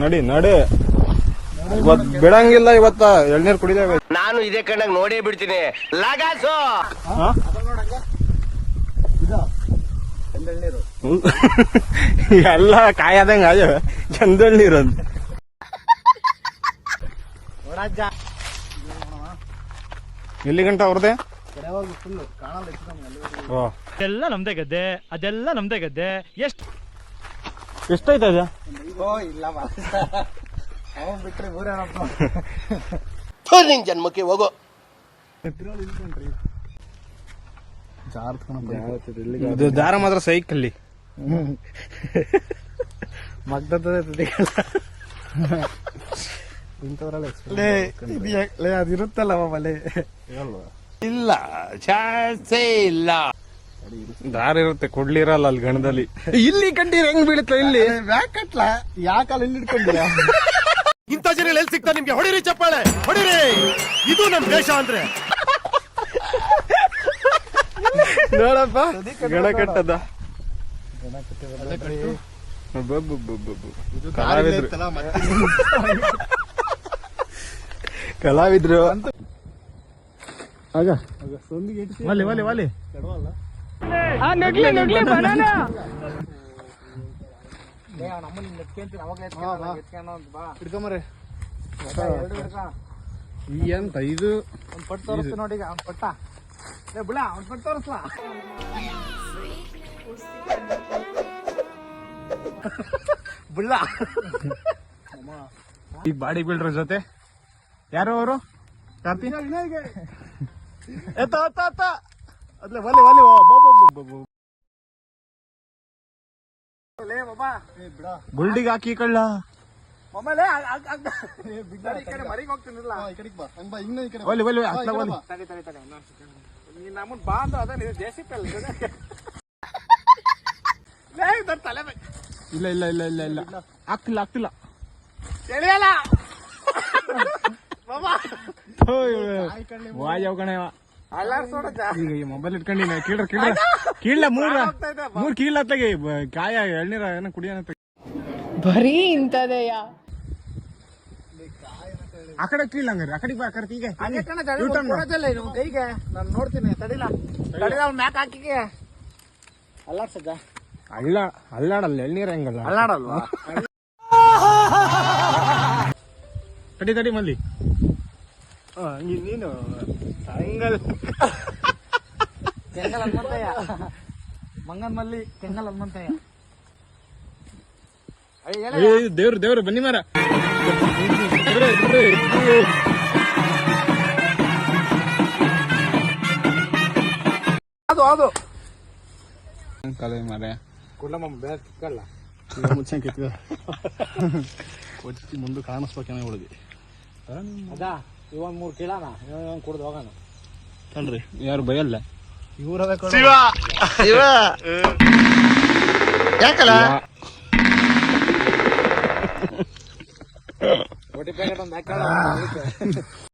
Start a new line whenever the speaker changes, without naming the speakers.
ನಡಿ ನಡಿ. ಇವತ್ ಬಿಡಂಗಿಲ್ಲ ಇವತ್ತ. ಎಳ್ನೀರ್ ಕುಡಿದೇವೆ
ನಾನು ಇದೇ ಕಣ್ಣಾಗ ನೋಡೇ ಬಿಡ್ತೀನಿ. ಲಗಾಸು!
ಹಾ? ಎಲ್ಲ ಕಾಯದಂಗ ಚಂದಳ್ ನೀರು ಅಂತ. ಎಲ್ಲಿ ಗಂಟ ಅವ್ರದೇ ಎಲ್ಲ
ಅದೆಲ್ಲ ನಮ್ದೇ ಗದ್ದೆ. ಅದೆಲ್ಲ ನಮ್ದೇ ಗದ್ದೆ. ಎಷ್ಟ್
ಎಷ್ಟಾಯ್ತಾ ಅದ
ನಿನ್ ಜನ್ಮಕ್ಕೆ ಹೋಗೋ.
ಇದು ದಾರ ಮಾತ್ರ ಸೈಕಲ್ಲಿ.
ಅದಿರುತ್ತಲ್ಲ ಮಲೆ
ಇಲ್ಲ ಚಾನ್ಸೇ ಇಲ್ಲ.
ದಾರ ಇರುತ್ತೆ ಕೊಡ್ಲಿರಲ್ಲ ಅಲ್ಲಿ ಗಣದಲ್ಲಿ. ಇಲ್ಲಿ ಕಂಡಿರ ಹೆಂಗ್ ಬೀಳುತ್ತೆ ಇಲ್ಲಿ?
ಯಾಕಟ್ಲ ಯಾಕಲ್ಲ ಇಲ್ಲಿ ಇಟ್ಕೊಂಡಿಲ್ಲ
ಇಂಥ ಜನ ಎಲ್ಲಿ ಸಿಗ್ತಾ ನಿಮ್ಗೆ? ಹೊಡಿರಿ ಚಪ್ಪಾಳೆ ಹೊಡಿರಿ! ಇದು ನಮ್ ದೇಶ ಅಂದ್ರೆ.
ನೋಡಪ್ಪ. ಗಣ ಕಟ್ಟದ. ಕಲಾವಿದ್ರು. ಅಂತ. ಆಗ. ವಾಲಿ ವಾಲಿ ವಾಲಿ.
ಹಿಡ್ಕೊಂಬರ್ರಿ.
ಈ ಎಂತ ಇದು?
ಒಂದ್ ಪಟ್ಟು ತೋರಿಸ್ತು ನೋಡಿ ಈಗ ಅವ್ನ್ ಪಟ್ಟ. ಬಿಡ ಅವ್ನು ಪಟ್ಟು ತೋರಿಸ್ಲಾ? ಬಿಡ್ಲ
ಈ ಬಾಡಿ ಬಿಲ್ಡರ್ ಜೊತೆ. ಯಾರು ಅವರು? ಕಾರ್ತಿ
ಎತ್ತ. ಬಾ, ಬಾ, ಬಾ, ಬಾ, ಬಾ. ಲೇ ಬಾಬಾ ಏ ಬಿಡ.
ಬುಲ್ಡಿಗೆ ಹಾಕಿ ಕಳ್ಳ.
ಈ ಕಡೆ ಮರಿಗೆ ಹೋಗ್ತೀನಿಲ್ಲ ಈ ಕಡೆಗೆ ಬಾ. ಹಂಗ್ ಬಾ ಇನ್ನ ಈ ಕಡೆ
ಒಲಿ ಒಲಿ ಅತ್ಲ ಒಲಿ.
ತಡಿ ತಡಿ ತಡಿ ಇನ್ನೊಂದ್ second. ನೀನ್ ನಮ್ಮನ್ ಬಾ ಅದ ನೀನು ಲೇ ತಲೆ ಮೇಲೆ
ಇಲ್ಲ ಇಲ್ಲ ಇಲ್ಲ ಇಲ್ಲ ಇಲ್ಲ. ಆಗ್ತಿಲ್ಲ ಆಗ್ತಿಲ್ಲ.
ತಿಳಿಯಲ್ಲ ಬಾಬಾ
ವಾಯ್ ಕಣೆ ಈಗ ಈ ಮೊಬೈಲ್ ಇಟ್ಕೊಂಡಿನ ಕೀಳ್ರ ಕೀಳ್ರ. ಕೀಳ ಮೂರ್.
ಇದೆ.
ಮೂರ್ ಕೀಳ್ಲ ಹತ್ತಾಗಿ ಬ- ಕಾಯ ಎಳ್ನೀರ ಏನ ಕುಡಿಯೋಣ
ಬರೀ ಇಂಥದೆಯಾ?
ಆ ಕಡೆ ಕೀಳ್ಲ ಹಂಗಾರೆ ಆ ಕಡೆ ಬಾ ಕರ್ತಿ ಈಗ
ಕೊಡೋದಿಲ್ಲ ಇವ್ನ್ ಕೈಗೆ ನಾನು ನೋಡ್ತೀನಿ ತಡಿಲ. ತಡಿಲ ಅವ್ನ ಮ್ಯಾಕ್ ಹಾಕಿಗೆ. ಅಲ್ಲಾಡ್ಸಜ್ಜ
ಅಲ್ಲ ಅಲ್ಲಾಡಲ್ಲ ಎಳ್ನೀರ ಹೆಂಗಲ್ಲ?
ಅಲ್ಲಾಡಲ್ವಾ?
ತಡಿ ತಡಿ ಮಲ್ಲಿ. ನೀನು ಹಂಗಲ್
ಕೆಂಗಲ್ ಹನುಮಂತಯ್ಯ ಮಂಗನ್ ಮಲ್ಲಿ ಕೆಂಗಲ್ ಹನುಮಂತಯ್ಯ ಅಯ್ಯ,
ಏ ದೇವ್ರು ದೇವ್ರು ಬನ್ನಿ ಮರ.
ಅದು ಅದು
ಕಲೆ ಮಾರೆ
ಕುಡ್ಲಮ್ಮ ಬೇರೆ ಕಿತ್ಕೊಳ್ಳ
ಮುಚ್ಚ ಕಿತ್ಕ ಮುಂದೆ ಕಾಣಿಸ್ಬೇಕೇನೆ ಹುಡುಗಿ
ಅದ ಇವನ್ ಮೂರ್ ಕೀಳಣ ಇವನ್ ಕುಡ್ದು ಹೋಗೋಣ.
ತಡ್ರಿ ಯಾರು ಬಯಲ್ಲ?
ಇವರವೇ
ಯಾಕಲ್ಲ?
ಒಟಿ ಪ್ಯಾಕೆಟ್ ಒಂದು ಹಾಕೋಣ